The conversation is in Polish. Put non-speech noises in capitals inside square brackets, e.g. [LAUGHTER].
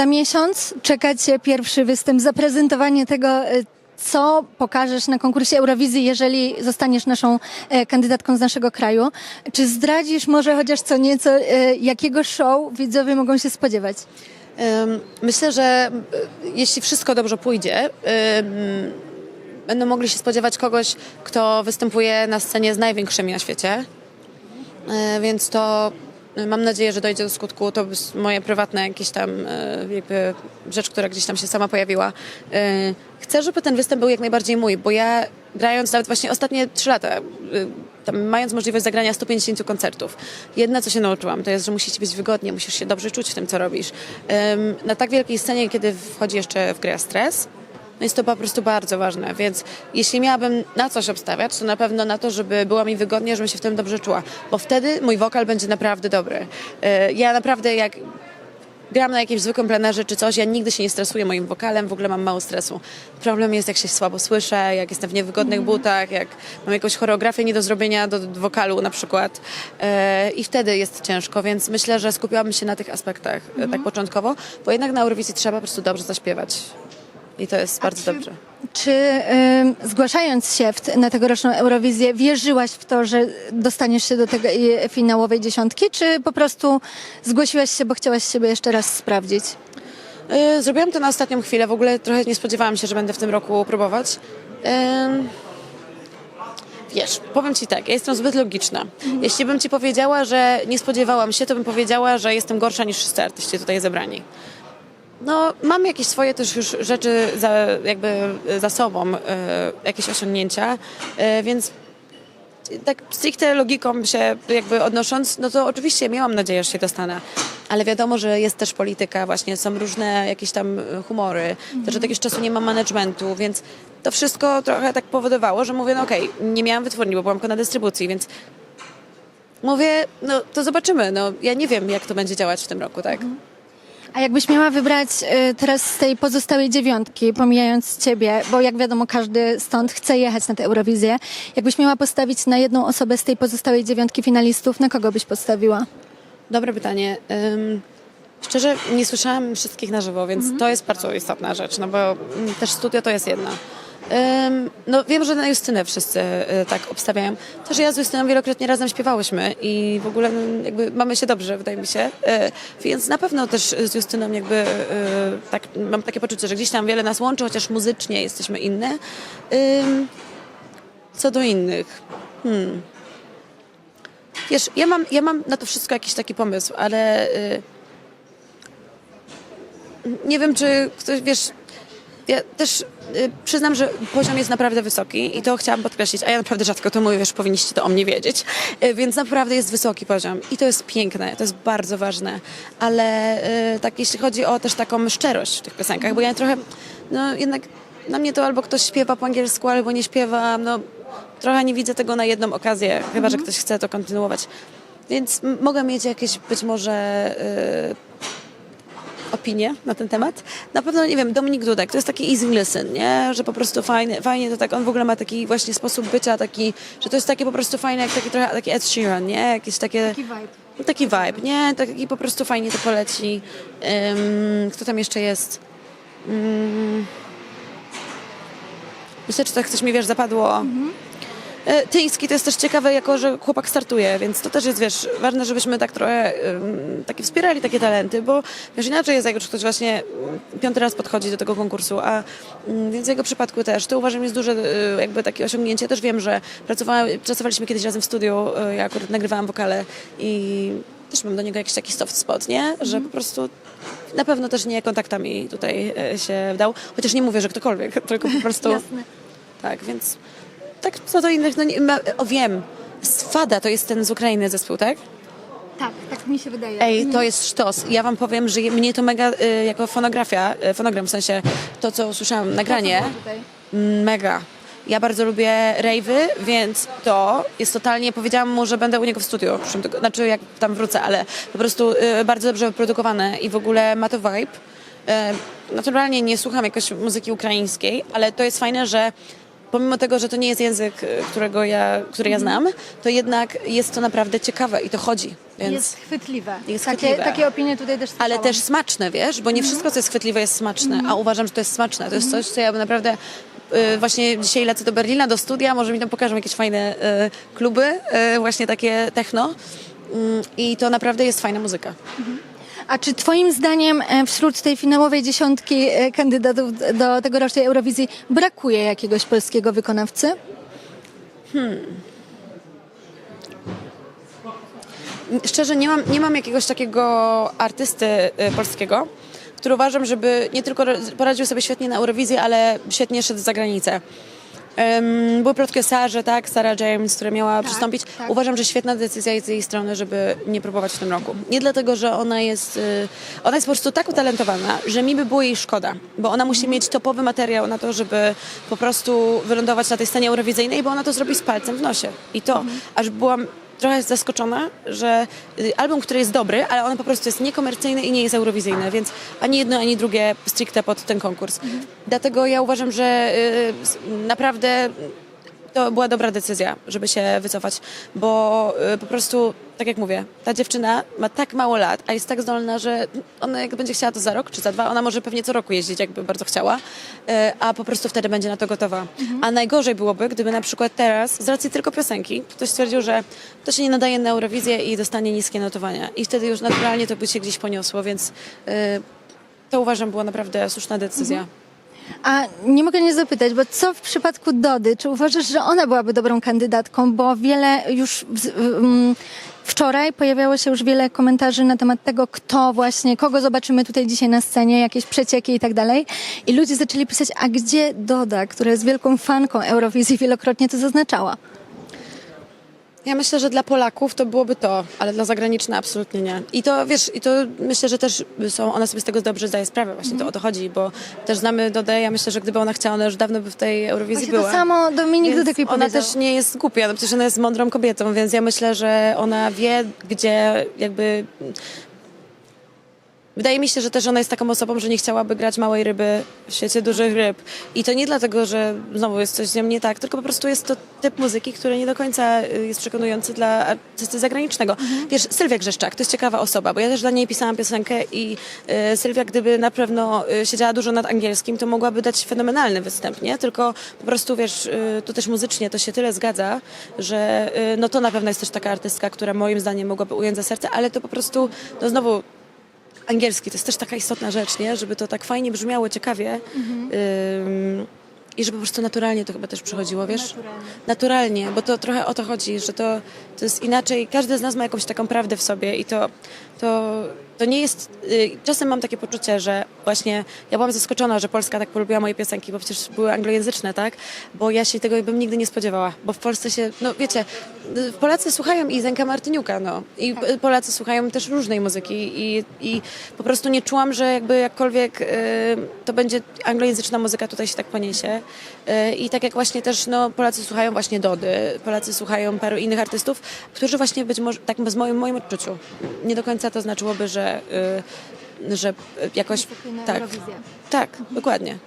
za miesiąc czeka Cię pierwszy występ, zaprezentowanie tego, y, co pokażesz na konkursie Eurowizji, jeżeli zostaniesz naszą e, kandydatką z naszego kraju. Czy zdradzisz może chociaż co nieco, e, jakiego show widzowie mogą się spodziewać? Myślę, że jeśli wszystko dobrze pójdzie, będą mogli się spodziewać kogoś, kto występuje na scenie z największymi na świecie. Więc to mam nadzieję, że dojdzie do skutku. To moje prywatne jakieś tam y, jakby rzecz, która gdzieś tam się sama pojawiła. Y, Chcę, żeby ten występ był jak najbardziej mój, bo ja grając nawet właśnie ostatnie trzy lata, tam, mając możliwość zagrania 150 koncertów, jedna co się nauczyłam, to jest, że musi ci być wygodnie, musisz się dobrze czuć w tym, co robisz. Na tak wielkiej scenie, kiedy wchodzi jeszcze w grę stres, no jest to po prostu bardzo ważne, więc jeśli miałabym na coś obstawiać, to na pewno na to, żeby było mi wygodnie, żebym się w tym dobrze czuła, bo wtedy mój wokal będzie naprawdę dobry. Y, Ja naprawdę jak gram na jakimś zwykłym plenerze czy coś, ja nigdy się nie stresuję moim wokalem, w ogóle mam mało stresu. Problem jest, jak się słabo słyszę, jak jestem w niewygodnych butach, jak mam jakąś choreografię nie do zrobienia do, do wokalu na przykład e, i wtedy jest ciężko, więc myślę, że skupiłabym się na tych aspektach e, tak początkowo, bo jednak na Eurowizji trzeba po prostu dobrze zaśpiewać i to jest bardzo dobrze. Czy ym, zgłaszając się w, na tegoroczną Eurowizję, wierzyłaś w to, że dostaniesz się do tej e, finałowej dziesiątki, czy po prostu zgłosiłaś się, bo chciałaś siebie jeszcze raz sprawdzić? E, Zrobiłam to na ostatnią chwilę. W ogóle trochę nie spodziewałam się, że będę w tym roku próbować. Em, Wiesz, powiem ci tak, ja jestem zbyt logiczna. Jeśli bym ci powiedziała, że nie spodziewałam się, to bym powiedziała, że jestem gorsza niż wszyscy artyści tutaj zebrani. No, mam jakieś swoje też już rzeczy za, jakby za sobą, e, jakieś osiągnięcia, e, więc tak stricte logiką się jakby odnosząc, no to oczywiście miałam nadzieję, że się dostanę. Ale wiadomo, że jest też polityka, właśnie są różne jakieś tam humory, też od jakiegoś czasu nie ma managementu, więc to wszystko trochę tak powodowało, że mówię, no okej, nie miałam wytwórni, bo byłam tylko na dystrybucji, więc mówię, no to zobaczymy, no ja nie wiem, jak to będzie działać w tym roku, tak? A jakbyś miała wybrać y, teraz z tej pozostałej dziewiątki, pomijając ciebie, bo jak wiadomo, każdy stąd chce jechać na tę Eurowizję, jakbyś miała postawić na jedną osobę z tej pozostałej dziewiątki finalistów, na kogo byś postawiła? Dobre pytanie. Ym, szczerze, nie słyszałam wszystkich na żywo, więc to jest bardzo istotna rzecz, no bo mm, też studio to jest jedna. No wiem, że na Justynę wszyscy y, tak obstawiają. Też ja z Justyną wielokrotnie razem śpiewałyśmy i w ogóle no, jakby mamy się dobrze, wydaje mi się. Y, więc na pewno też z Justyną jakby y, tak, mam takie poczucie, że gdzieś tam wiele nas łączy, chociaż muzycznie jesteśmy inne. Co do innych. Hmm. Wiesz, ja mam, ja mam na to wszystko jakiś taki pomysł, ale nie wiem, czy ktoś, wiesz, ja też przyznam, że poziom jest naprawdę wysoki i to chciałam podkreślić, a ja naprawdę rzadko to mówię, wiesz, powinniście to o mnie wiedzieć, y, więc naprawdę jest wysoki poziom i to jest piękne, to jest bardzo ważne, ale y, tak jeśli chodzi o też taką szczerość w tych piosenkach, bo ja trochę, no jednak na mnie to albo ktoś śpiewa po angielsku, albo nie śpiewa, no trochę nie widzę tego na jedną okazję, chyba, że ktoś chce to kontynuować. Więc mogę mieć jakieś być może y, opinie na ten temat. Na pewno, nie wiem, Dominik Dudek, to jest taki easy listen, nie? Że po prostu fajnie, fajnie to tak, on w ogóle ma taki właśnie sposób bycia, taki, że to jest takie po prostu fajne, jak taki trochę, taki Ed Sheeran, nie? Jakieś takie... vibe. Taki vibe, nie? Taki po prostu fajnie to poleci. Ym, kto tam jeszcze jest? Ym, myślę, czy tak coś mi, wiesz, zapadło. E, Tyński to jest też ciekawe, jako że chłopak startuje, więc to też jest, wiesz, ważne, żebyśmy tak trochę ym, takie wspierali takie talenty, bo wiesz, inaczej jest, jak już ktoś właśnie mm, piąty raz podchodzi do tego konkursu, a mm, więc w jego przypadku też. To uważam jest duże y, jakby takie osiągnięcie. Też wiem, że pracowała, pracowaliśmy kiedyś razem w studiu, y, ja akurat nagrywałam wokale i też mam do niego jakiś taki soft spot, nie? Że po prostu na pewno też nie kontaktami tutaj się wdał, chociaż nie mówię, że ktokolwiek, [LAUGHS] tylko po prostu... Jasne. Tak, więc tak co do innych, no nie, ma, o wiem, Swada to jest ten z Ukrainy zespół, tak? Tak, tak mi się wydaje. Ej, to jest sztos. Ja wam powiem, że je- mnie to mega y, jako fonografia, y, fonogram w sensie to, co usłyszałam, nagranie, mm, mega. Ja bardzo lubię rave'y, więc to jest totalnie, powiedziałam mu, że będę u niego w studiu, w przyszłym tygo- znaczy jak tam wrócę, ale po prostu y, bardzo dobrze wyprodukowane i w ogóle ma to vibe. Y, naturalnie nie słucham jakoś muzyki ukraińskiej, ale to jest fajne, że pomimo tego, że to nie jest język, y, którego ja, który ja znam, to jednak jest to naprawdę ciekawe i to chodzi. Więc... Jest chwytliwe. Jest takie, chwytliwe. takie opinie tutaj też Ale słyszałam. też smaczne, wiesz, bo nie wszystko, co jest chwytliwe, jest smaczne, a uważam, że to jest smaczne. To jest coś, co ja bym naprawdę. y, Właśnie dzisiaj lecę do Berlina, do studia, może mi tam pokażą jakieś fajne y, kluby, właśnie takie techno. Mm, I to naprawdę jest fajna muzyka. A czy twoim zdaniem e, wśród tej finałowej dziesiątki e, kandydatów do tegorocznej Eurowizji brakuje jakiegoś polskiego wykonawcy? Szczerze, nie mam, nie mam jakiegoś takiego artysty y, polskiego, który uważam, żeby nie tylko poradził sobie świetnie na Eurowizji, ale świetnie szedł za granicę. Um, były plotki tak, Sarah James, która miała przystąpić. tak. Uważam, że świetna decyzja jest z jej strony, żeby nie próbować w tym roku. Nie dlatego, że ona jest, y, ona jest po prostu tak utalentowana, że mi by było jej szkoda, bo ona musi mieć topowy materiał na to, żeby po prostu wylądować na tej scenie eurowizyjnej, bo ona to zrobi z palcem w nosie. I to, aż byłam trochę zaskoczona, że y, album, który jest dobry, ale on po prostu jest niekomercyjny i nie jest eurowizyjny, więc ani jedno, ani drugie stricte pod ten konkurs. Dlatego ja uważam, że y, naprawdę to była dobra decyzja, żeby się wycofać, bo y, po prostu, tak jak mówię, ta dziewczyna ma tak mało lat, a jest tak zdolna, że ona jak będzie chciała to za rok czy za dwa, ona może pewnie co roku jeździć, jakby bardzo chciała, y, a po prostu wtedy będzie na to gotowa. A najgorzej byłoby, gdyby na przykład teraz, z racji tylko piosenki, ktoś stwierdził, że to się nie nadaje na Eurowizję i dostanie niskie notowania. I wtedy już naturalnie to by się gdzieś poniosło, więc y, to uważam była naprawdę słuszna decyzja. A nie mogę nie zapytać, bo co w przypadku Dody? Czy uważasz, że ona byłaby dobrą kandydatką? Bo wiele już um, wczoraj pojawiało się już wiele komentarzy na temat tego, kto właśnie, kogo zobaczymy tutaj dzisiaj na scenie, jakieś przecieki i tak dalej. I ludzie zaczęli pisać, a gdzie Doda, która jest wielką fanką Eurowizji, wielokrotnie to zaznaczała. Ja myślę, że dla Polaków to byłoby to, ale dla zagranicznych absolutnie nie. I to wiesz, i to myślę, że też są, ona sobie z tego dobrze zdaje sprawę, właśnie to o to chodzi, bo też znamy Dodę, ja myślę, że gdyby ona chciała, ona już dawno by w tej Eurowizji Właśnie była. to samo Dominik Dudek ona powiedział. też nie jest głupia, no przecież ona jest mądrą kobietą, więc ja myślę, że ona wie, gdzie jakby... Wydaje mi się, że też ona jest taką osobą, że nie chciałaby grać małej ryby w świecie dużych ryb. I to nie dlatego, że znowu jest coś z nią nie tak, tylko po prostu jest to typ muzyki, który nie do końca y, jest przekonujący dla artysty zagranicznego. Wiesz, Sylwia Grzeszczak, to jest ciekawa osoba, bo ja też dla niej pisałam piosenkę i y, Sylwia, gdyby na pewno y, siedziała dużo nad angielskim, to mogłaby dać fenomenalny występ, nie? Tylko po prostu, wiesz, y, tu też muzycznie to się tyle zgadza, że y, no to na pewno jest też taka artystka, która moim zdaniem mogłaby ująć za serce, ale to po prostu, no znowu angielski to jest też taka istotna rzecz, nie? Żeby to tak fajnie brzmiało, ciekawie. Ym, I żeby po prostu naturalnie to chyba też przychodziło, wiesz? Naturalnie. bo to trochę o to chodzi, że to, to jest inaczej. Każdy z nas ma jakąś taką prawdę w sobie i to, to, to nie jest... y, Czasem mam takie poczucie, że właśnie ja byłam zaskoczona, że Polska tak polubiła moje piosenki, bo przecież były anglojęzyczne, tak? Bo ja się tego bym nigdy nie spodziewała, bo w Polsce się, no wiecie, y, Polacy słuchają i Zenka Martyniuka, no. I y, Polacy słuchają też różnej muzyki i, i po prostu nie czułam, że jakby jakkolwiek y, to będzie anglojęzyczna muzyka tutaj się tak poniesie. Y, I tak jak właśnie też, no, Polacy słuchają właśnie Dody, Polacy słuchają paru innych artystów, którzy właśnie być może, tak z moim, moim odczuciu, nie do końca to znaczyłoby, że, że y, jakoś... na Tak, tak, dokładnie.